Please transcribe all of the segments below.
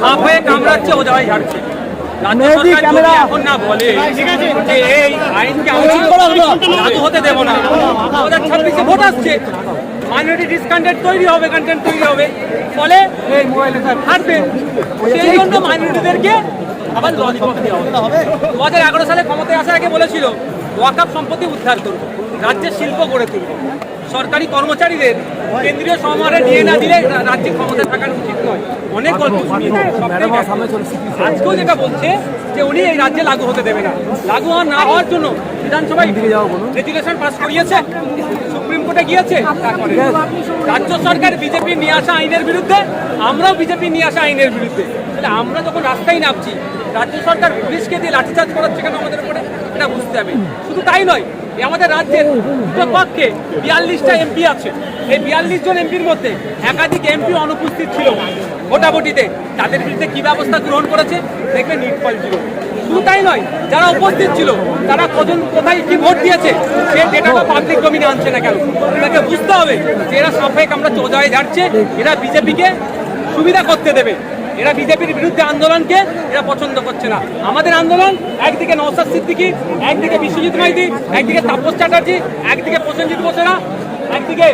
সাপ হয়ে কামড়াচ্ছে ও যাওয়াই ঝাড়ছে রাজ্য সরকার যদি এখন না বলে যে এই আইনকে আমি হতে দেবো না দু হাজার ছাব্বিশে ভোট আসছে। মাইনরিটি ডিসকান্টেন্ট তৈরি হবে কন্টেন্ট তৈরি হবে। ফলে হারবে সেই জন্য মাইনরিটিদেরকে আবার ললিপপ দেওয়া হবে। দু হাজার এগারো সালে ক্ষমতায় আসার আগে বলেছিল ওয়াকাপ সম্পত্তি উদ্ধার করব রাজ্যের শিল্প গড়ে তুলবো। সরকারি কর্মচারীদের কেন্দ্রীয় সমারে নিয়ে না দিলে রাজ্যে ক্ষমতা থাকার উচিত নয়। অনেক গল্প। আজকেও যেটা বলছে যে উনি এই রাজ্যে লাগু হতে দেবে না। লাগু হওয়া না হওয়ার জন্য বিধানসভায় রেজুলেশন পাস করিয়েছে সুপ্রিম কোর্টে গিয়েছে তারপরে রাজ্য সরকার বিজেপি নিয়ে আসা আইনের বিরুদ্ধে আমরাও বিজেপি নিয়ে আসা আইনের বিরুদ্ধে। তাহলে আমরা যখন রাস্তায় নামছি রাজ্য সরকার পুলিশকে দিয়ে লাঠিচার্জ করাচ্ছে কেন আমাদের উপরে? এটা বুঝতে হবে। শুধু তাই নয় আমাদের রাজ্যের দুটো পক্ষে বিয়াল্লিশটা এমপি আছে। এই বিয়াল্লিশ জন এমপির মধ্যে একাধিক এমপি অনুপস্থিত ছিল ভোটাভুটিতে। তাদের বিরুদ্ধে কি ব্যবস্থা গ্রহণ করেছে, দেখবে নিটফল ছিল শুধু তাই নয়, যারা উপস্থিত ছিল, তারা কজন, কোথায় কি ভোট দিয়েছে, সে ডেটাটা পাবলিক ডোমিনে আনছে না কেন? এটাকে বুঝতে হবে যে এরা সাফেক আমরা চোজায় ঝাড়ছে এরা বিজেপিকে সুবিধা করতে দেবে। এরা বিজেপির বিরুদ্ধে আন্দোলনকে এরা পছন্দ করছে না। আমাদের আন্দোলন, একদিকে নৌসাদ সিদ্দিকি, একদিকে বিশ্বজিৎ মাইতি, একদিকে তাপস চ্যাটার্জি, একদিকে প্রসেনজিৎ বসেরা, একদিকে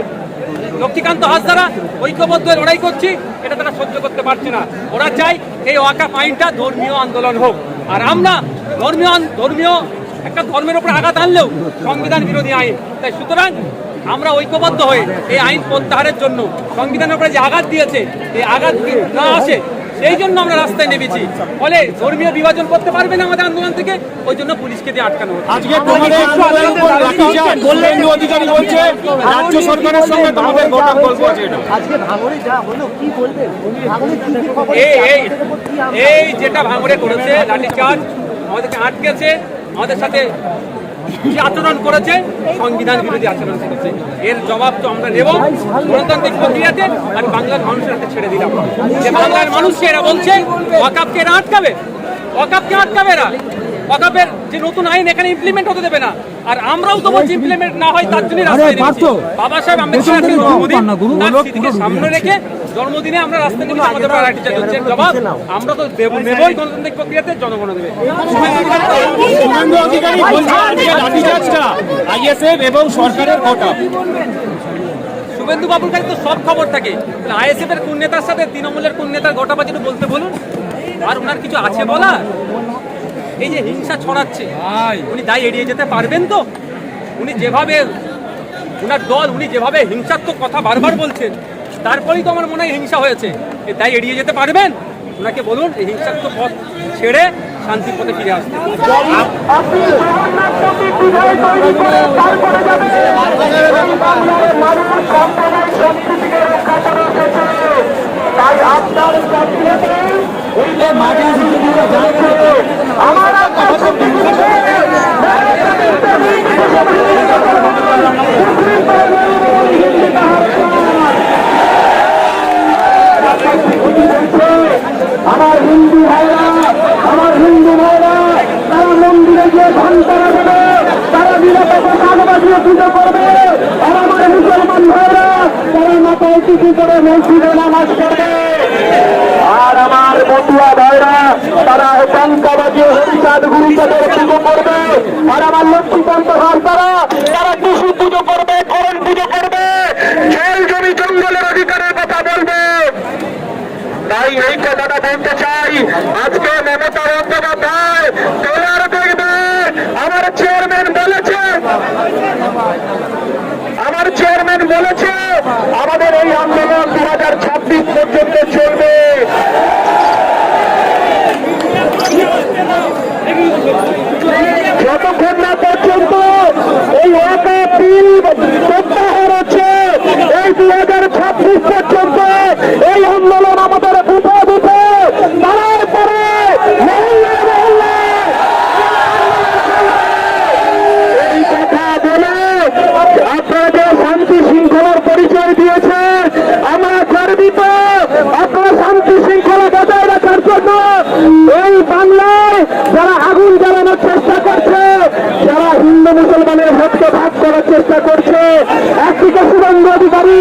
লক্ষ্মীকান্ত হাসদারা। ঐক্যবদ্ধ লড়াই করছি, এটা তারা সহ্য করতে পারছে না। ওরা চাই এই ওয়াকাপ আইনটা ধর্মীয় আন্দোলন হোক। আর আমরা ধর্মীয় ধর্মীয় একটা ধর্মের উপর আঘাত আনলেও সংবিধান বিরোধী আইন। তাই সুতরাং আমরা ঐক্যবদ্ধ হয়ে এই আইন প্রত্যাহারের জন্য সংবিধানের উপরে যে আঘাত দিয়েছে, এই আঘাত না আসে সেই জন্য আমরা রাস্তায় নেমেছি। ফলে ধর্মীয় বিভাজন করতে পারবে না আমাদের আন্দোলন থেকে ওই জন্য পুলিশকে দিয়ে আটকানো আজকে তোমাদের আন্দোলনের উপর লাঠিচার্জ শুভেন্দু অধিকারী বলছে রাজ্য সরকারের সঙ্গে তোমাদের গোটা গল্প আছে এটা। আজকে ভাঙড়ে যা হলো কি বলবেন? ভাঙড়ে কি কি খবর? এই এই? এই যেটা ভাঙড়ে করেছে লাঠিচার্জ আমাদেরকে আটকেছে আমাদের সাথে যে আচরণ করেছে সংবিধান বিরোধী আচরণ করেছে। এর জবাব তো আমরা নেব গণতান্ত্রিক প্রক্রিয়াতে আর বাংলার মানুষের হাতে ছেড়ে দিলাম। যে বাংলার মানুষকে এরা বলছে ওয়াকাপকে এরা আটকাবে। ওয়াকাপকে আটকাবে এরা। ওয়াকাপের যে নতুন আইন এখানে ইমপ্লিমেন্ট হতে দেবে না। আর আমরাও তো বলছি ইমপ্লিমেন্ট না হয় তার জন্য রাস্তায় বাবা সাহেব আম্বেদকর জন্মদিন তার সামনে রেখে জন্মদিনে আমরা রাস্তায় নেমেছি আমাদের লাঠিচার্জ হচ্ছে জবাব আমরা তো দেব- নেবই গণতান্ত্রিক প্রক্রিয়াতে জনগণ দেবে। শুভেন্দু অধিকারী বলছে আজকে লাঠিচার্জটা আইএসএফ এবং সরকারের গোটা শুভেন্দু বাবুর কাছে তো সব খবর থাকে। আইএসএফ এর কোন নেতার সাথে তৃণমূলের কোন নেতার গোটাবাজি একটু বলতে বলুন। আর ওনার কিছু আছে বলা এই যে হিংসা ছড়াচ্ছে। উনি দায় এড়িয়ে যেতে পারবেন তো? উনি যেভাবে ওনার দল উনি যেভাবে হিংসাত্মক কথা বারবার বলছেন তারপরেই তো আমার মনে হয় হিংসা হয়েছে। তাই এড়িয়ে যেতে পারবেন? ওনাকে বলুন, এই হিংসাত্মক পথ ছেড়ে শান্তির পথে ফিরে আসতে। আপনি জগন্নাথকে বিধায় তৈরি করে তারপরে যাবে এই বাংলার মানুষ সম্প্রদায় সংস্কৃতিকে রক্ষা করে এসেছে তাই আপনার জাতীয়তে এই যে মাঝে আমার আপনার সংস্কৃতিকে আমার হিন্দু ভাইরা আমার হিন্দু ভাইরা তারা মন্দিরে গিয়ে ঘন্টারা দেবে তারা নিরাপদে গান বাজিয়ে পুজো করবে আর আমার মুসলমান ভাইরা তারা মাথায় টুপি করে মসজিদে নামাজ পড়বে আর আমার মতুয়া ভাইরা তারা টঙ্কা বাজিয়ে হরিচাঁদ গুরুচাঁদের পুজো করবে আর আমার লক্ষ্মীকান্ত ভাই তারা তারা টুসু পুজো করবে করণ পুজো করবে জল জমি জঙ্গলের অধিকারের কথা বলবে তাই এই কথাটা বলতে চাই আজকে মমতা বন্দ্যোপাধ্যায় তোলার দেখবে আমার চেয়ারম্যান বলেছে আমার চেয়ারম্যান বলেছে, আমাদের এই আন্দোলন দু হাজার ছাব্বিশ পর্যন্ত চলবে। যতক্ষণ না পর্যন্ত এই ওয়াকা বিল প্রত্যাহার হচ্ছে, এই দু হাজার ছাব্বিশ পর্যন্ত এই আন্দোলন আমাদের বুঝে বুঝে তার পরে মহল্লায় মহল্লায় এই কথা বলে আপনারা যে শান্তি শৃঙ্খলার পরিচয় দিয়েছেন আমরা গর্বিত আপনারা শান্তি শৃঙ্খলা বজায় রাখার জন্য এই বাংলায় যারা আগুন জ্বালানোর চেষ্টা করছে, যারা হিন্দু মুসলমানের ভোটকে ভাগ করার চেষ্টা করছে, একদিকে শুভেন্দু অধিকারী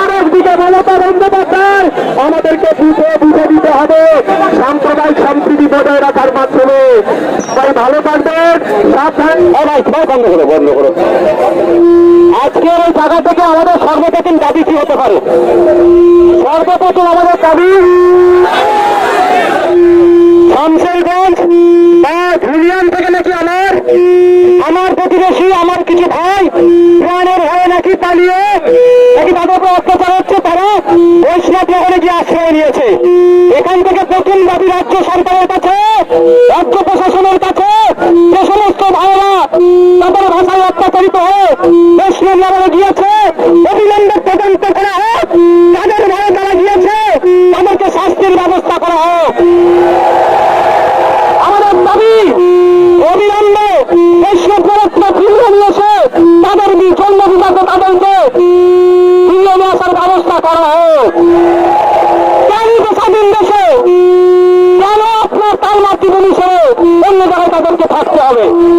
আর একদিকে মমতা বন্দ্যোপাধ্যায়। আমাদেরকে বুঝে বুঝে দিতে হবে, সাম্প্রদায়িক সম্প্রীতি বজায় রাখার মাধ্যমে। তাই ভালো থাকবেন, সাবধান। ভাই সবাই বন্ধ করো বন্ধ করো। আজকের এই জায়গা থেকে আমাদের সর্বপ্রথম দাবি কি হতে পারে? সর্বপ্রথম আমাদের দাবি শামশেরগঞ্জ বা ধুলিয়ান থেকে নাকি আমার আমার প্রতিবেশী আমার কিছু ভাই প্রাণের ভয়ে নাকি পালিয়ে নাকি তাদের উপর অত্যাচার হচ্ছে তারা বৈষ্ণব নগরে গিয়ে আশ্রয় নিয়েছে। এখান থেকে প্রথম দাবি রাজ্য সরকারের Oh.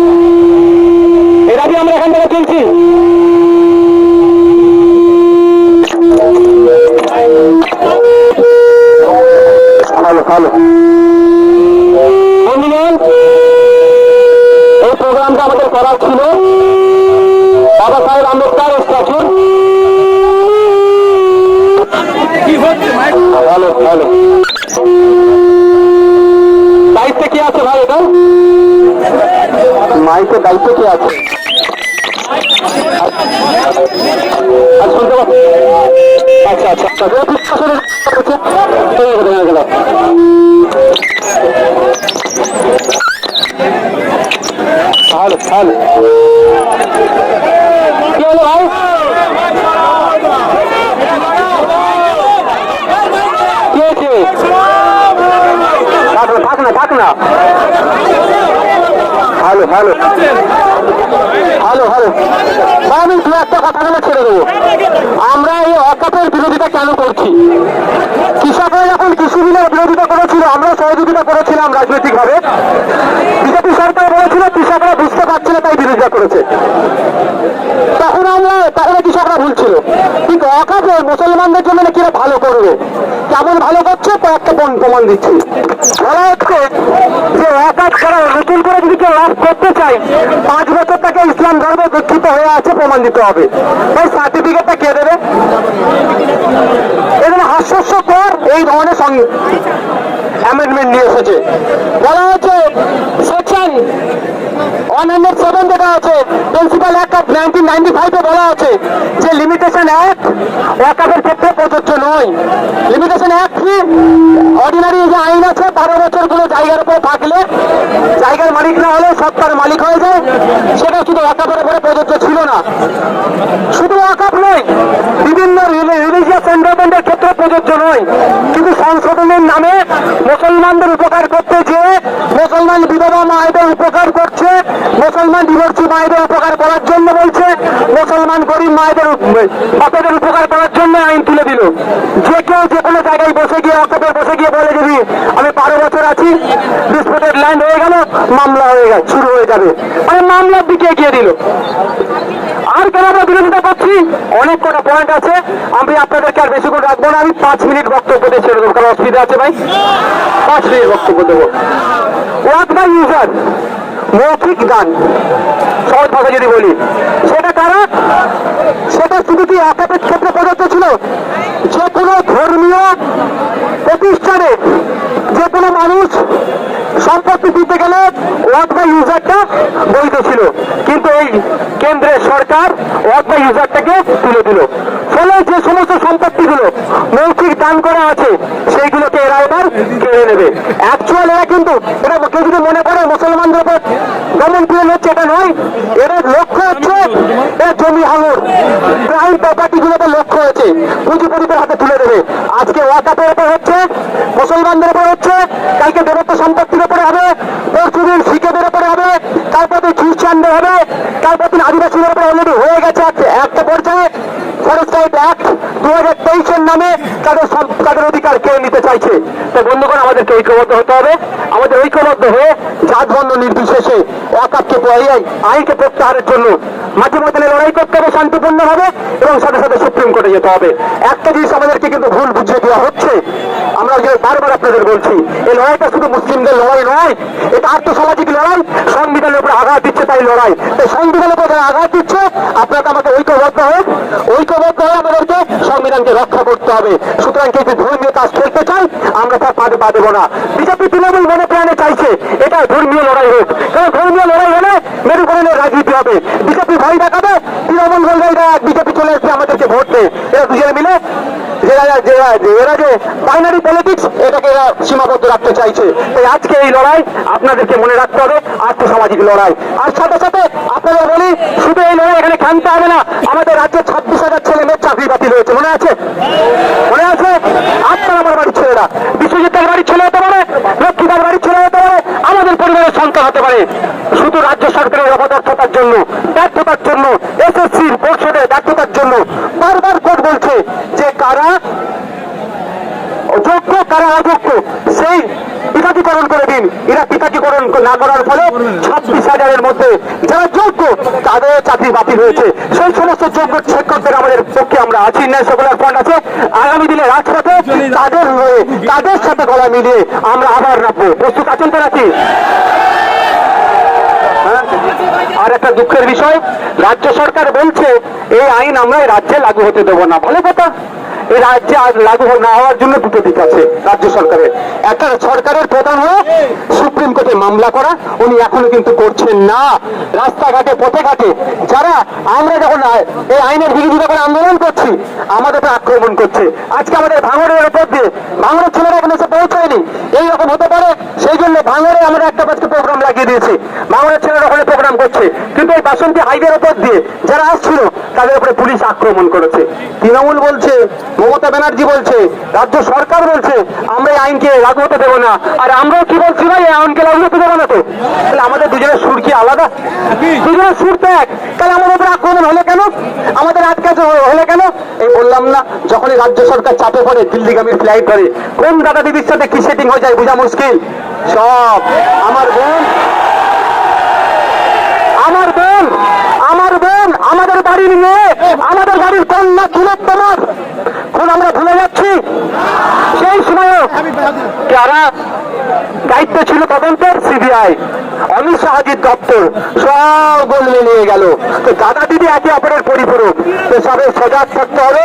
বিরোধিতা করেছে। তখন আমরা তখন কৃষকরা ভুল ছিল। কিন্তু অকাপে মুসলমানদের জন্য নাকি ভালো করবে। কেমন ভালো করছে, কয়েকটা প্রমাণ- দিচ্ছি। বলা হচ্ছে যে অকাপ যারা নতুন করে যদি কেউ লাভ করতে চায়, পাঁচ বছর তাকে ইসলাম ধর্মে দীক্ষিত হয়ে আছে, প্রমাণ দিতে হবে। ওই সার্টিফিকেটটা কে দেবে? এখানে হাস্যস্যকর এই ধরনের সং- অ্যামেন্ডমেন্ট নিয়ে এসেছে। বলা হচ্ছে সেকশন সেভেন আছে। প্রিন্সিপাল অফ নাইনটিন নাইনটি ফাইভে বলা আছে যে লিমিটেশন ক্ষেত্রে প্রযোজ্য নয়। লিমিটেশন কি? অর্ডিনারি যে আইন আছে, বারো বছর কোনো জায়গার উপর থাকলে, জায়গার মালিক না হলে সত্তার মালিক হয়ে যায়। সেটা শুধু ওয়াকাপের উপরে প্রযোজ্য ছিল না। শুধু নয়, বিভিন্ন রিলিজিয়াস ক্ষেত্রে প্রযোজ্য নয়। কিন্তু সংশোধনের নামে মুসলমানদের উপকার করতে যে মুসলমান বিধবা মায়েদের উপকার করছে মুসলমান বিভক্তি মায়েদের উপকার করার জন্য বলছে, মুসলমান গরিব মায়েদের বাপেদের উপকার করার জন্য আইন তুলে দিল। যে কেউ যে কোনো জায়গায় বসে গিয়ে অকাপে বসে গিয়ে বলে যদি আমি বারো বছর আছি ডিসপুটেড ল্যান্ড হয়ে গেল গেল শুরু হয়ে যাবে। মানে মামলার দিকে এগিয়ে দিল? আর কেন আমরা বিরোধিতা করছি? অনেক কটা পয়েন্ট আছে। আমি আপনাদেরকে আর বেশি করে রাখব না। আমি পাঁচ মিনিট বক্তব্য দিয়ে ছেড়ে দেবো, কারণ অসুবিধা আছে ভাই। পাঁচ মিনিট বক্তব্য দেবো। ওয়াক বাই ইউজার মৌখিক গান সহজ ভাষা যদি বলি। সেটা কারা? সেটা শুধু কি একাপের ক্ষেত্রে প্রযোজ্য ছিল? যে কোনো ধর্মীয় প্রতিষ্ঠানে যে কোনো মানুষ সম্পত্তি দিতে গেলে ওয়াক বাই ইউজারটা বৈধ ছিল। কিন্তু এই কেন্দ্রের সরকার ওয়াক ইউজারটাকে তুলে দিল। ফলে যে সমস্ত সম্পত্তিগুলো মৌখিক দান করা আছে, সেইগুলোকে এরা এবার কেড়ে নেবে। অ্যাকচুয়াল এরা কিন্তু, এরা কেউ যদি মনে করে মুসলমানদের উপর দমন পীড়ন হচ্ছে, এটা নয়। এরা লক্ষ্য হচ্ছে এরা জমি হাঙর। প্রাইম প্রপার্টি গুলোতে লক্ষ্য হয়েছে। পুঁজিপতিদের হাতে তুলে দেবে। আজকে ওয়াকাপের উপর হচ্ছে মুসলমানদের উপর হচ্ছে কালকে দেবত্ব সম্পত্তির উপরে হবে পরশুদিন শিখেদের উপরে হবে তারপর দিন খ্রিস্টানদের হবে তারপর দিন আদিবাসীদের উপরে অলরেডি হয়ে গেছে এক- একটা পর্যায়ে ফরেস্ট রাইট অ্যাক্ট দু হাজার তেইশের নামে তাদের সব- তাদের অধিকার কেড়ে নিতে চাইছে তো বন্ধুগণ আমাদেরকে ঐক্যবদ্ধ হতে হবে। আমাদের ঐক্যবদ্ধ হয়ে জাত বন্ধ নির্বিশেষে এই আইনকে প্রত্যাহারের জন্য মাঝে মধ্যে লড়াই করতে হবে শান্তিপূর্ণ হবে এবং সাথে সাথে সুপ্রিম কোর্টে যেতে হবে। একটা জিনিস আমাদেরকে কিন্তু ভুল বুঝিয়ে দেওয়া হচ্ছে। আমরা যে বারবার আপনাদের বলছি, এই লড়াইটা শুধু মুসলিমদের লড়াই নয়, এটা আর্থসামাজিক লড়াই, সংবিধানের উপরে আঘাত দিচ্ছে তাই লড়াই। তাই সংবিধানের উপরে যারা আঘাত দিচ্ছে আপনাকে আমাকে ঐক্যবদ্ধ হয়ে ঐক্যবদ্ধ হয়ে আমাদেরকে সংবিধানকে রক্ষা করতে হবে? সুতরাং কেউ ধর্মীয় কাজ করতে চাই আমরা তার পাদে পা দেবো না। বিজেপি তৃণমূল মনে প্রাণে চাইছে, এটা ধর্মীয় লড়াই হোক। কারণ ধর্মীয় লড়াই হলে মেরুকরণের রাজনীতি হবে। বিজেপি ভয় দেখাবে, তৃণমূল বলবে এরা বিজেপি চলে এসছে আমাদেরকে ভোট দে এরা দুজনে মিলে এরা যে বাইনারি পলিটিক্স এটাকে এরা সীমাবদ্ধ রাখতে চাইছে। তাই আজকে এই লড়াই আপনাদেরকে মনে রাখতে হবে, আর্থসামাজিক লড়াই। আর সাথে সাথে আপনারা বলি, শুধু এই লড়াই এখানে খেলতে হবে না, আমাদের রাজ্যে ছাব্বিশ হাজার ছেলে মেয়ের চাকরি বাতিল হয়েছে মনে আছে। মনে আছে? আপনার আমার বাড়ির ছেলেরা। বিশ্বজিতের বাড়ির ছেলে হতে পারে লক্ষ্মীদার বাড়ির ছেলে হতে পারে, আমাদের পরিবারের সন্তান হতে পারে। শুধু রাজ্য সরকারের অপদার্থতার জন্য, ব্যর্থতার জন্য এসএসসির পরিষদের ব্যর্থতার জন্য বারবার কোর্ট বলছে যে কারা যোগ্য কারা অযোগ্য সেই পিতাকীকরণ করে দিন এরা পিতাকীকরণ না করার ফলে ছাব্বিশ হাজারের মধ্যে যারা যোগ্য তাদের চাকরি বাতিল হয়েছে। সেই সমস্ত যোগ্য শিক্ষকদের আমাদের পক্ষে আমরা আছি ন্যায় সকলের ফান্ড আছে। আগামী দিনে রাজপথে তাদের হয়ে তাদের সাথে গলা মিলিয়ে আমরা আবার নামবো। প্রস্তুত আছেন তো নাকি? আর একটা দুঃখের বিষয়, রাজ্য সরকার বলছে, এই আইন আমরা রাজ্যে লাগু হতে দেবো না। ভালো কথা। এই রাজ্যে লাগু না হওয়ার জন্য দুটো দিক আছে রাজ্য সরকারের। একটা সরকারের প্রধান হয়ে সুপ্রিম কোর্টে মামলা করা, উনি এখনও কিন্তু করছেন না। রাস্তাঘাটে পথে ঘাটে যারা আমরা যখন এই আইনের বিরোধিতা করে আন্দোলন করছি, আমাদের আক্রমণ করছে। আজকে আমাদের ভাঙড়ের উপর দিয়ে ভাঙড়ের ছেলেরা এখানে এসে পৌঁছায়নি। এইরকম হতে পারে, সেই জন্য ভাঙড়ে আমরা একটা আজকে প্রোগ্রাম লাগিয়ে দিয়েছি। ভাঙড়ের ছেলেরা ওখানে প্রোগ্রাম করছে। কিন্তু এই বাসন্তী হাইওয়ের উপর দিয়ে যারা আসছিল, তাদের উপরে পুলিশ আক্রমণ করেছে। তৃণমূল বলছে, মমতা ব্যানার্জি বলছে, রাজ্য সরকার বলছে, আমরা এই আইনকে লাগু হতে দেবো না। আর আমরাও কি বলছি ভাই, এই আইনকে লাগু হতে দেবো না তো? তাহলে আমাদের দুজনের সুর কি আলাদা? দুজনের সুর তো এক। তাহলে আমাদের উপরে আক্রমণ হলো কেন? আমাদের আটকে হলো কেন? এই বললাম না, যখনই রাজ্য সরকার চাপে পড়ে, দিল্লিগামী ফ্লাইট করে কোন দাদা দিদির সাথে কি সেটিং হয়ে যায়, বোঝা মুশকিল। সব আমার বোন আমার বোন আমার বোন আমাদের বাড়ির মেয়ে, আমাদের বাড়ির কন্যা কিলো তোমার। কোন আমরা ভুলে যাচ্ছি। সেই সময় যারা দায়িত্ব ছিল তদন্তের সিবিআই। অমিত শাহাজির দপ্তর সব গোল মিলিয়ে গেল। তো দাদা দিদি একে অপরের পরিপূরক। তো সবে সজাগ থাকতে হবে,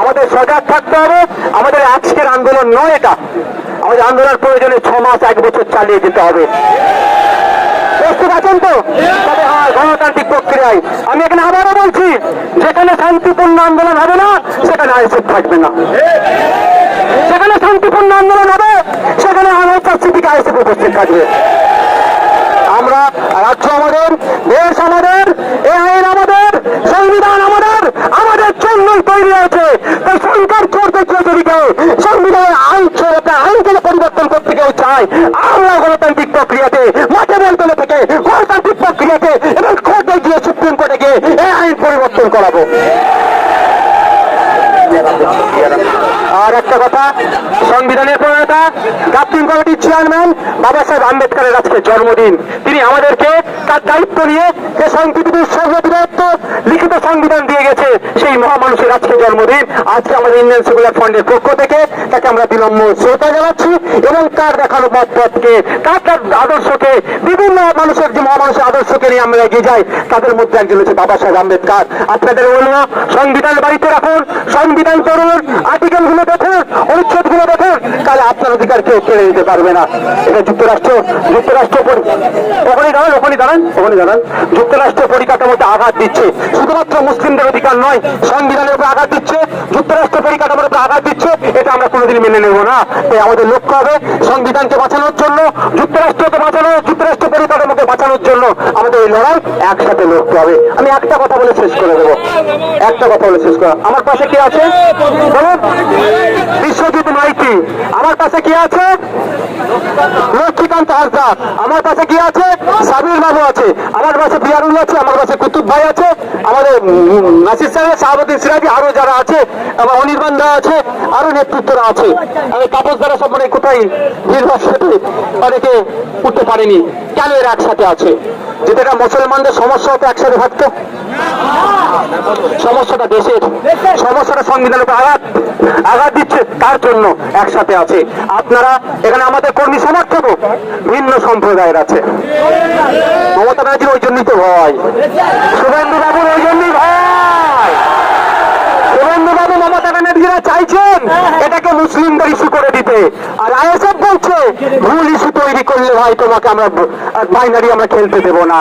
আমাদের সজাগ থাকতে হবে। আমাদের আজকের আন্দোলন নয় এটা। আমাদের আন্দোলন প্রয়োজনে ছ মাস, এক বছর চালিয়ে যেতে হবে। প্রস্তুত আছেন তো? তবে হ্যাঁ গণতান্ত্রিক প্রক্রিয়ায়। আমি এখানে আবারও বলছি, যেখানে শান্তিপূর্ণ আন্দোলন হবে না, সেখানে থাকবে না। সেখানে শান্তিপূর্ণ আন্দোলন হবে আইসেফ উপস্থিত থাকবে আমরা রাজ্য আমাদের, দেশ আমাদের এই আইন আমাদের, সংবিধান আমাদের আমাদের জন্যই তৈরি হয়েছে। তাই সরকার করতে কেউ যদি কেউ সংবিধানের আইন ছেড়ে আইনকে পরিবর্তন করতে কেউ চায় আমরা গণতান্ত্রিক প্রক্রিয়াতে, মাঠে বেলতলে থেকে গণতান্ত্রিক প্রক্রিয়াতে, এবং কোর্টে গিয়ে সুপ্রিম কোর্টে গিয়ে এই আইন পরিবর্তন করাবো আর একটা কথা সংবিধানের প্রণেতা জাতীয় কমিটির চেয়ারম্যান বাবা সাহেব আম্বেদকরের আজকে জন্মদিন। তিনি আমাদেরকে তার দায়িত্ব নিয়ে যে সংবিধানের সর্ববৃহত্ত লিখিত সংবিধান দিয়ে গেছে, সেই মহামানুষের আজকে জন্মদিন। আজকে আমাদের ইন্ডিয়ান সেকুলার ফান্ডের পক্ষ থেকে তাকে আমরা বিলম্ব শ্রদ্ধা জানাচ্ছি এবং তার দেখানো মত পথকে তার তার আদর্শকে, বিভিন্ন মানুষের যে মহামানুষের আদর্শকে নিয়ে আমরা এগিয়ে যাই, তাদের মধ্যে একজন হচ্ছে বাবা সাহেব আম্বেদকর। আপনাদের বলব সংবিধান বাড়িতে রাখুন, সংবিধান পড়ুন আর্টিকেলগুলো দেখুন অনুচ্ছেদগুলো দেখুন তাহলে আপনার অধিকার কেউ কেড়ে নিতে পারবে না। এটা যুক্তরাষ্ট্র যুক্তরাষ্ট্র ওখানে দাঁড়ান ওখানে দাঁড়ান ওখানে দাঁড়ান। যুক্তরাষ্ট্র পরিকাঠামোতে আঘাত দিচ্ছে। শুধুমাত্র মুসলিমদের অধিকার নয়, সংবিধানের উপর আঘাত দিচ্ছে, যুক্তরাষ্ট্র পরিকাঠামোর উপর আঘাত দিচ্ছে, এটা আমরা কোনোদিন মেনে নেব না। তাই আমাদের লক্ষ্য হবে সংবিধানকে বাঁচানোর জন্য, যুক্তরাষ্ট্রকে বাঁচানো, যুক্তরাষ্ট্র পরিকাঠামোকে বাঁচানোর জন্য। আমাদের এই লড়াই একসাথে লড়তে হবে। আমি একটা কথা বলে শেষ করে দেবো। একটা কথা বলে শেষ করা আমার পাশে কি আছে? বিশ্বজিৎ মাইতি। আমার পাশে কি আছে? লক্ষ্মীকান্ত হাসদা আমার কাছে কি আছে? সাবির বাবু আছে। আমার পাশে বিয়ারুল আছে। আমার কাছে কুতুব ভাই নাসির সাহেব আরও যারা আছে, এবং আছে নেতৃত্বরা আছে। তাপস দ্বারা মানে কোথায় উঠতে পারেনি, কেন এরা একসাথে আছে? যেটা মুসলমানদের একসাথে থাকতো? সমস্যাটা দেশের, সমস্যাটা আঘাত আঘাত দিচ্ছে তার জন্য একসাথে আছে? আপনারা এখানে আমাদের কর্মী সমর্থক, ভিন্ন সম্প্রদায়ের আছে। মমতা ওই জন্যই তো ভয় শুভেন্দু বাবুর ওই জন্যই ভয় শুভেন্দু বাবু মমতা ব্যানার্জিরা চাইছেন এটাকে মুসলিমদের ইস্যু করে দিতে আর আইএসএফ বলছে ভুল ইস্যু তৈরি করলে ভাই তোমাকে আমরা বাইনারি আমরা খেলতে দেবো না।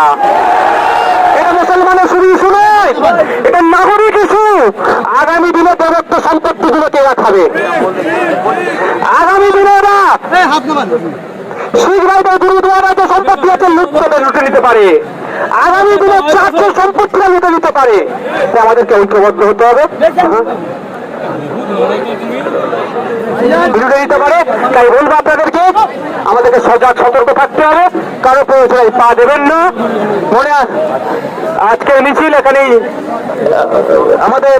এটা মুসলমানের শুধু ইস্যু নয় এটা নাগরিক ইস্যু। আগামী দিনে দেবত্ব সম্পত্তিগুলো কে খাবে আগামী দিনে এরা শিখ ভাইদের গুরুদুয়ারা যে সম্পত্তি আছে লুট করে লুটে নিতে পারে। আগামী দিনে চারশো সম্পত্তিরা লুটে নিতে পারে। আমাদেরকে ঐক্যবদ্ধ হতে হবে। লুটে নিতে পারে, তাই বলব আপনাদেরকে, আমাদেরকে সজাগ সতর্ক থাকতে হবে, কারও প্রয়োজনে পা দেবেন না। মনে আজকের মিছিল এখানেই, আমাদের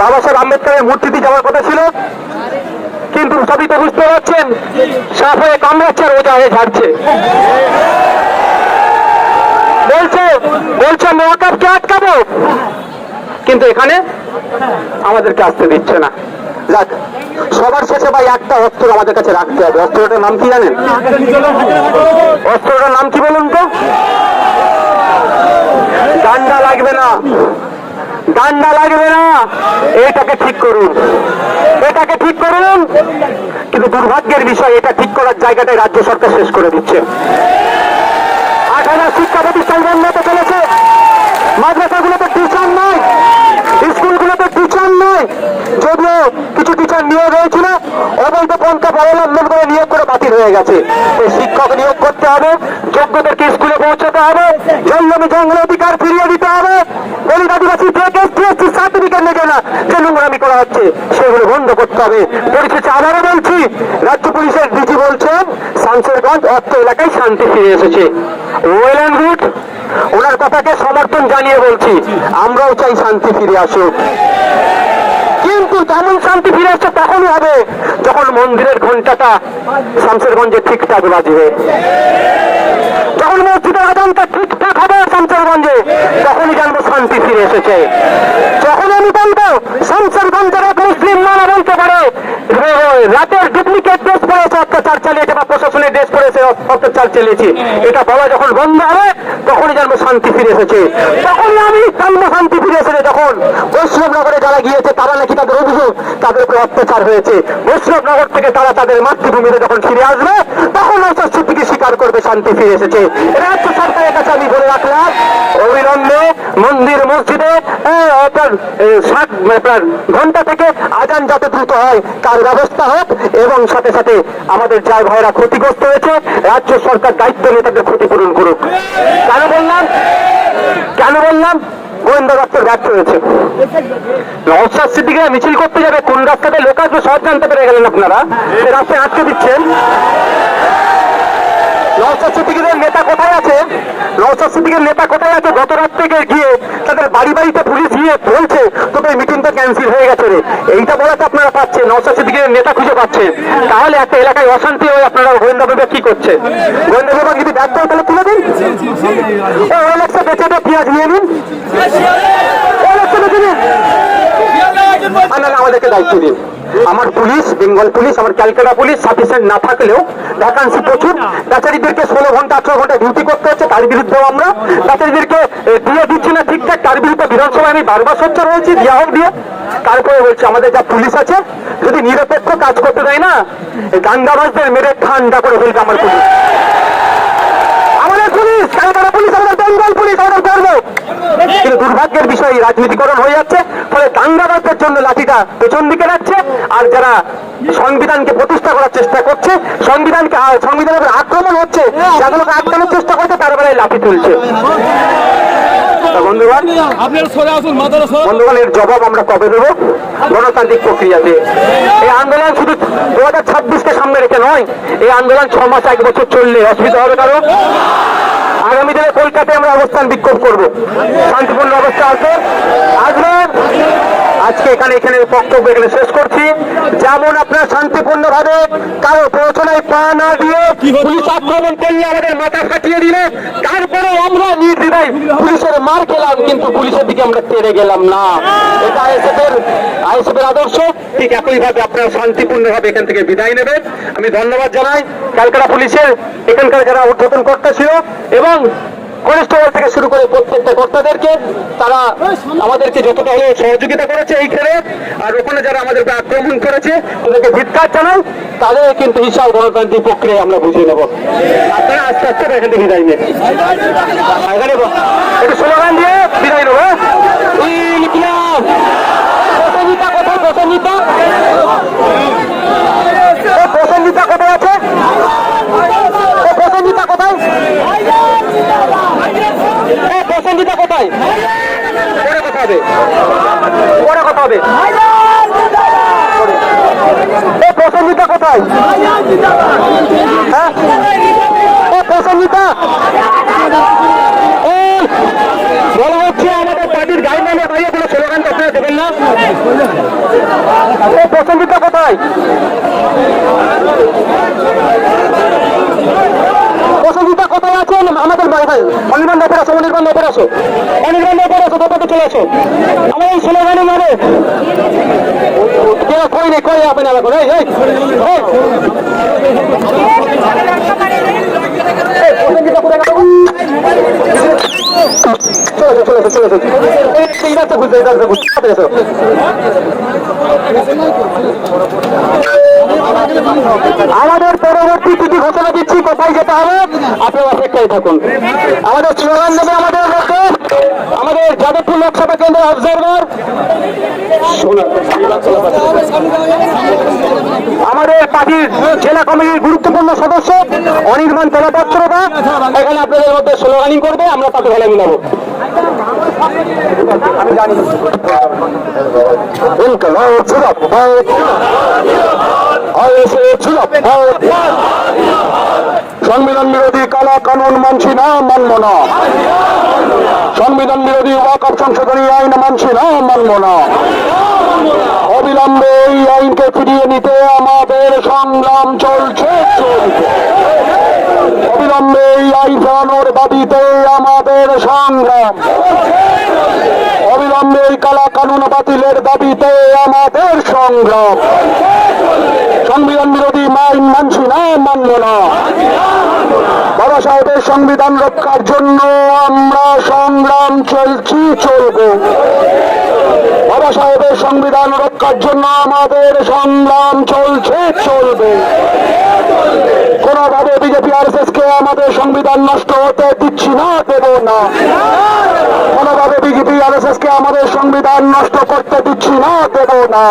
বাবা সাহেব আম্বেদকরের মূর্তিতে যাওয়ার কথা ছিল, কিন্তু সবই তো বুঝতে পারছেন সাপ হয়ে কামড়াচ্ছে আর ওজা হয়ে ঝাড়ছে। বলছে বলছে মহাকাবকে আটকাবো। কিন্তু এখানে আমাদেরকে আসতে দিচ্ছে না। যাক, সবার শেষে ভাই একটা অস্ত্র আমাদের কাছে রাখতে হবে। অস্ত্রটার নাম কি জানেন? অস্ত্রটার নাম কি বলুন তো? ডান্ডা লাগবে না। ডান্ডা লাগবে না। এটাকে ঠিক করুন। এটাকে ঠিক করুন। কিন্তু দুর্ভাগ্যের বিষয়, এটা ঠিক করার জায়গাটাই রাজ্য সরকার শেষ করে দিচ্ছে। হাজার শিক্ষা প্রতিষ্ঠান বন্ধ হতে চলেছে মাদ্রাসাগুলোতে টিচার নয় স্কুলগুলোতে টিচার নয় যদিও কিছু টিচার নিয়োগ হয়েছিল অবৈধ পন্থা অবলম্বন করে নিয়োগ করে বাতিল হয়ে গেছে। শিক্ষক নিয়োগ করতে হবে, যোগ্যদেরকে স্কুলে পৌঁছাতে হবে, জঙ্গলে জঙ্গল অধিকার ফিরিয়ে দিতে হবে। দলিত আদিবাসী করা হচ্ছে, সেগুলো বন্ধ করতে হবে। বলছি, রাজ্য পুলিশের এলাকায় শান্তি ফিরে এসেছে। ওয়েল ওনার সমর্থন জানিয়ে বলছি, আমরাও চাই শান্তি ফিরে আসুক। কিন্তু তেমন শান্তি ফিরে আসছে, তখনই হবে। যখন মন্দিরের ঘন্টাটা শামসেরগঞ্জে ঠিকঠাক বাজবে যখন মসজিদের আদানটা ঠিকঠাক হবে শামসেরগঞ্জে, তখনই জানব শান্তি ফিরে এসেছে। যখন আমি বলব শামসেরগঞ্জের এক মুসলিম মানা বলতে পারে রাতের ডুপ্লিকেট ড্রেস পরেছে অত্যাচার চালিয়েছে বা প্রশাসনের ড্রেস পরেছে অত্যাচার চালিয়েছে। এটা বলা যখন বন্ধ হবে, তখনই জানব শান্তি ফিরে এসেছে। তখনই আমি জানব শান্তি ফিরে এসেছে যখন বৈষ্ণবনগরে যারা গিয়েছে তারা নাকি তাদের অভিযোগ, তাদের উপর অত্যাচার হয়েছে। বৈষ্ণবনগর থেকে তারা তাদের মাতৃভূমিতে যখন ফিরে আসবে, তখন অর্থাৎ সত্যিকে স্বীকার করবে, শান্তি ফিরে এসেছে। রাজ্য সরকারের কাছে আমি বলে রাখলাম অবিলম্বে মন্দির, মসজিদে আপনার ষাট মানে আপনার ঘণ্টা থেকে আজান যাতে দ্রুত হয়, তার ব্যবস্থা হোক, এবং সাথে সাথে আমাদের যার ভাইরা ক্ষতিগ্রস্ত হয়েছে, রাজ্য সরকার দায়িত্ব নিয়ে তাদের ক্ষতিপূরণ করুক কেন বললাম কেন বললাম ব্যর্থ হয়েছে নওশাদ সিদ্দিকিরা মিছিল করতে যাবে, কোন রাস্তাতে লোক আসবে সব জানতে পেরে গেলেন আপনারা। সে রাস্তায় আটকে দিচ্ছেন। নওশাদ সিদ্দিকিদের নেতা কোথায় আছে? নওশাদ সিদ্দিকের নেতা কোথায় আছে? গত রাত থেকে গিয়ে তাদের বাড়ি বাড়িতে পুলিশ গিয়ে বলছে, তোদের মিটিংটা ক্যান্সেল হয়ে গেছে রে। এইটা বলাতে আপনারা পাচ্ছেন, নওশাদ সিদ্দিকের নেতা খুঁজে পাচ্ছেন। তাহলে একটা এলাকায় অশান্তি হয়ে আপনারা গোয়েন্দা বিভাগ কি করছে? গোয়েন্দা বিভাগ যদি ব্যর্থ হয় তাহলে তুলে দিন। ও বেঁচে পেঁয়াজ নিয়ে নিন ওলেক্সা বেঁচে নিন আর নাহলে আমাদেরকে দায়িত্ব দিন আমার পুলিশ, বেঙ্গল পুলিশ, আমার ক্যালকাটা পুলিশ সাফিসিয়েন্ট না থাকলেও ভ্যাকান্সি প্রচুর। বেচারিদেরকে ষোলো ঘণ্টা, আঠারো ঘণ্টা ডিউটি করতে হচ্ছে, তার বিরুদ্ধেও আমরা বেচারিদেরকে দিয়ে দিচ্ছি না ঠিকঠাক। তার বিরুদ্ধে বিধানসভায় আমি বারবার সোচ্চার হয়েছি দেওয়া হোক, দিয়ে তারপরে বলছি, আমাদের যা পুলিশ আছে, যদি নিরপেক্ষ কাজ করতে দেয় না দাঙ্গাবাজদের মেরে ঠান্ডা করে ফেলবে আমার পুলিশ আমাদের পুলিশ ক্যালকাটা পুলিশ আমাদের বেঙ্গল পুলিশ আমাদের গর্ব কিন্তু দুর্ভাগ্যের বিষয় রাজনীতিকরণ হয়ে যাচ্ছে ফলে দাঙ্গাবাজদের জন্য লাঠিটা পেছন দিকে রাখছে আর যারা সংবিধানকে প্রতিষ্ঠা করার চেষ্টা করছে সংবিধানকে সংবিধানের উপর আক্রমণ হচ্ছে যাগুলোকে আটকানোর চেষ্টা করছে তার বেলায় লাঠি তুলছে। বন্ধুগণ বন্ধুগণ এর জবাব আমরা কবে দেবো? গণতান্ত্রিক প্রক্রিয়াতে। এই আন্দোলন শুধু দু হাজার ছাব্বিশকে সামনে রেখে নয় এই আন্দোলন ছ মাস এক বছর চললে অসুবিধা হবে কারও? আগামী কলকাতায় আমরা অবস্থান বিক্ষোভ করব। শান্তিপূর্ণ অবস্থা আছে। আসবেন। আজকে এখানে এখানে বক্তব্য এখানে শেষ করছি। যেমন আপনারা শান্তিপূর্ণ ভাবে কারও প্ররোচনায় পা না দিয়ে পুলিশ আক্রমণ করলে আমাদের মাথা ফাটিয়ে দিলে তারপরে আমরা নির্দ্বিধায় পুলিশের মার খেলাম কিন্তু পুলিশের দিকে আমরা তেড়ে গেলাম না। এটা আইএসএফ এর আইএসএফ এর আদর্শ। ঠিক একই ভাবে আপনারা শান্তিপূর্ণ ভাবে এখান থেকে বিদায় নেবেন। আমি ধন্যবাদ জানাই ক্যালকাটা পুলিশের এখানকার যারা উদ্বোধন কর্তা ছিল এবং কনস্টেবল থেকে শুরু করে প্রত্যেকটা কর্তাদেরকে তারা আমাদেরকে যতটা হলেও সহযোগিতা করেছে এই খেলে আর ওখানে যারা আমাদেরকে আক্রমণ করেছে ওদেরকে ধিক্কার জানাই, তাদের কিন্তু হিসাব গণতান্ত্রিক প্রক্রিয়া আমরা বুঝে নেব। আপনারা আস্তে আস্তে এখান থেকে যাইনি এখানে একটু স্লোগান দিয়ে বিদায় নেব হ্যাঁ? ইনকিলাব! প্রসেনজিতা কোথায় প্রসেনজিতা এ, প্রসেনজিতা কোথায় আছে এ, প্রসেনজিতা কোথায় এ, প্রসেনজিতা কোথায় পরে কথা হবে পরে কথা হবে এ প্রসেনজিতা কোথায় হ্যাঁ এ প্রসেনজিতা এই, বলা হচ্ছে আমাদের পার্টির গাইডলাইনের বাইরে কোনো স্লোগান তো আপনারা দেবেন না এ প্রসেনজিতা কোথায় প্রসেনজিতা কোথায় আছেন আমাদের বাড়িতে অনির্বাণ ব্যাপার আসো অনির্বাণ ব্যাপার আসো ব্যাপার চলে আসো আমার এই স্লোগানে মানে কই নেই কই আপনি এখন এই এই? চলে চলে চলে এসো। এই, রাস্তা ঘুরতে, এই রাস্তা ঘুরতে। আমাদের পরবর্তী কিছু ঘোষণা দিচ্ছি, কোথায় যেতে হবে, আপনারা অপেক্ষায় থাকুন। আমাদের স্লোগান দেবে আমাদের মধ্যে আমাদের যাদবপুর লোকসভা কেন্দ্রের অবজারভার আমাদের পার্টির জেলা কমিটির গুরুত্বপূর্ণ সদস্য, অনির্বাণ তলাপত্রতা এখানে আপনাদের মধ্যে স্লোগানিং করবে, আমরা তাকে ভালো মিলাবো। আমি জানি সংবিধান বিরোধী কালা কানুন মানছি না, মানব না। সংবিধান বিরোধী ওয়াকফ সংশোধনী আইন মানছি না, মানব না। অবিলম্বে এই আইনকে ফিরিয়ে নিতে আমাদের সংগ্রাম চলছে। অবিলম্বে এই আইন ফেরানোর দাবিতে আমাদের সংগ্রাম। অবিলম্বে এই কালা কানুন বাতিলের দাবিতে আমাদের সংগ্রাম। সংবিধান বিরোধী আইন মানছি না, মানব না। বাবা সাহেবের সংবিধান রক্ষার জন্য আমরা সংগ্রাম চলছি, চলব। বাবা সাহেবের সংবিধান রক্ষার জন্য আমাদের সংগ্রাম চলছে, চলবে। কোনোভাবে বিজেপি আর কে আমাদের সংবিধান নষ্ট হতে দিচ্ছি না, দেব না। কোনোভাবে বিজেপি আর কে আমাদের সংবিধান নষ্ট করতে দিচ্ছি না, দেব না।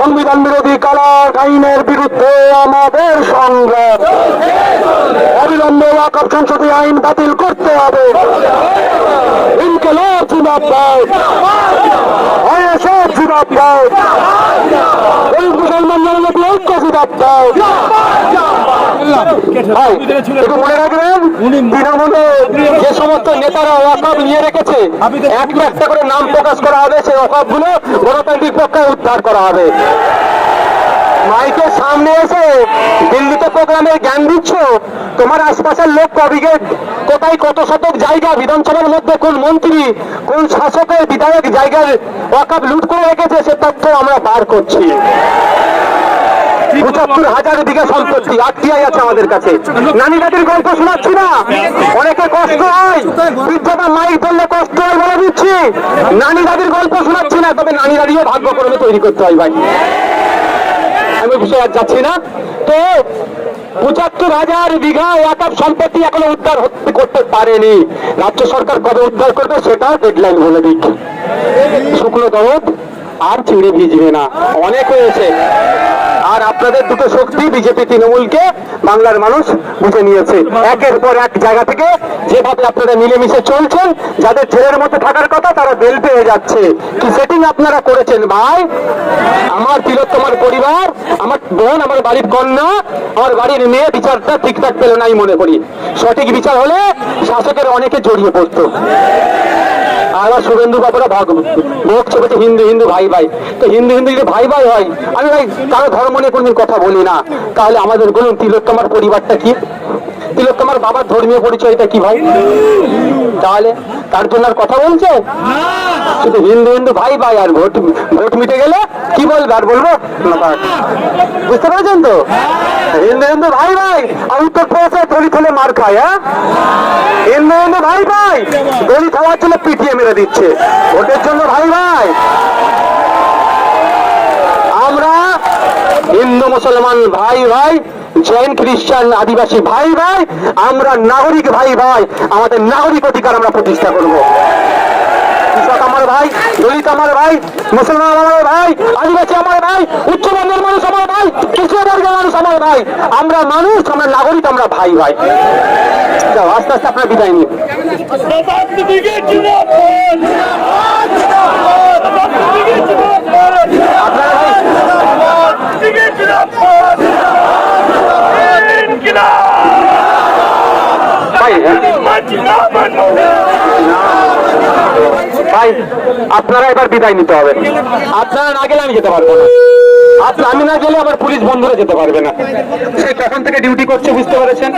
সংবিধান বিরোধী কালা আইনের বিরুদ্ধে আমাদের সংগ্রাম। অবিলম্বে ওয়াকফ সংসদে আইন বাতিল করতে হবে। ইনকলাব জিন্দাবাদ। আইএসএফ জিন্দাবাদ। মুসলমান জনজাতি ঐক্য জিন্দাবাদ। একটু মনে রাখবেন তৃণমূলে যে সমস্ত নেতারা ওয়াকফ নিয়ে রেখেছে একটা একটা করে নাম প্রকাশ করা হবে সেই গণতান্ত্রিক পক্ষে উদ্ধার করা হবে। মাইকের সামনে এসে দিল্লিতে প্রোগ্রামের জ্ঞান দিচ্ছ তোমার আশপাশের লোক কবিকে কোথায় কত শতক জায়গা বিধানসভার মধ্যে কোন মন্ত্রী কোন শাসকের বিধায়ক জায়গার ওয়াকাপ লুট করে রেখেছে সে তথ্য আমরা বার করছি। পঁচাত্তর হাজার বিঘা সম্পত্তি আছে আমাদের কাছে। গল্প শোনাচ্ছি না? অনেকে কষ্ট হয়। মাইক ধরলে কষ্ট হয় বলে দিচ্ছি। গল্প শোনাচ্ছি না, তবে ভাগ্যক্রমে তৈরি করতে হয় ভাই। আমি আর যাচ্ছি না। তো, পঁচাত্তর হাজার বিঘা সম্পত্তি এখনও উদ্ধার করতে পারেনি। রাজ্য সরকার কবে উদ্ধার করবে সেটা ডেডলাইন বলে দিক। শুক্ল আর চিড়ে ভিজবে না। অনেক হয়েছে। আর আপনাদের দুটো শক্তি বিজেপি তৃণমূলকে বাংলার মানুষ বুঝে নিয়েছে। একের পর এক জায়গা থেকে যেভাবে আপনারা মিলেমিশে চলছেন, যাদের জেলের মধ্যে থাকার কথা তারা বেল পেয়ে যাচ্ছে। কি সেটিং আপনারা করেছেন, ভাই? আমার তিলোত্তমার পরিবার, আমার বোন, আমার বাড়ির কন্যা, আমার বাড়ির মেয়ে বিচারটা ঠিকঠাক পেল নাই মনে করি। সঠিক বিচার হলে শাসকের অনেকে জড়িয়ে পড়তো। আবার শুভেন্দু বাবুরা ভাগ ভোগ চেপেছে হিন্দু হিন্দু ভাই ভাই। তো হিন্দু হিন্দু যদি ভাই ভাই হয়, আমি ভাই কারও ধর্ম নিয়ে কোনদিন কথা বলি না। তাহলে আমাদের বলুন তিলোত্তমার পরিবারটা কি? তিলোত্তমার বাবার ধর্মীয় পরিচয়টা কি ভাই? তাহলে তার জন্য আর কথা বলছে? শুধু হিন্দু হিন্দু ভাই ভাই, আর ভোট ভোট মিটে গেলে কি বলবে আর বলব? বুঝতে পারছেন তো? হিন্দু হিন্দু ভাই ভাই, আর উত্তর প্রদেশে থলি থলে মার খায় হ্যাঁ? হিন্দু হিন্দু ভাই ভাই দড়ি খাওয়ার জন্য পিটিয়ে মেরে দিচ্ছে। ভোটের জন্য ভাই ভাই। আমরা হিন্দু মুসলমান ভাই ভাই জৈন খ্রিস্টান আদিবাসী ভাই ভাই আমরা নাগরিক ভাই ভাই আমাদের নাগরিক অধিকার আমরা প্রতিষ্ঠা করব। কৃষক আমার ভাই দলিত আমার ভাই মুসলমান আমার ভাই আদিবাসী আমার ভাই উচ্চবর্গের মানুষ আমার ভাই মানুষ আমার ভাই আমরা মানুষ আমরা নাগরিক আমরা ভাই ভাই। যাও আস্তে আস্তে আপনার বিদায় নিন। আপনারা ভাই ভাই ভাই আপনারা এবার বিদায় নিতে হবে। আপনারা না গেলে আমি যেতে পারব না। আপনি আমি না গেলে আমার পুলিশ বন্ধুরা যেতে পারবে না। সে কখন থেকে ডিউটি করছে বুঝতে পেরেছেন?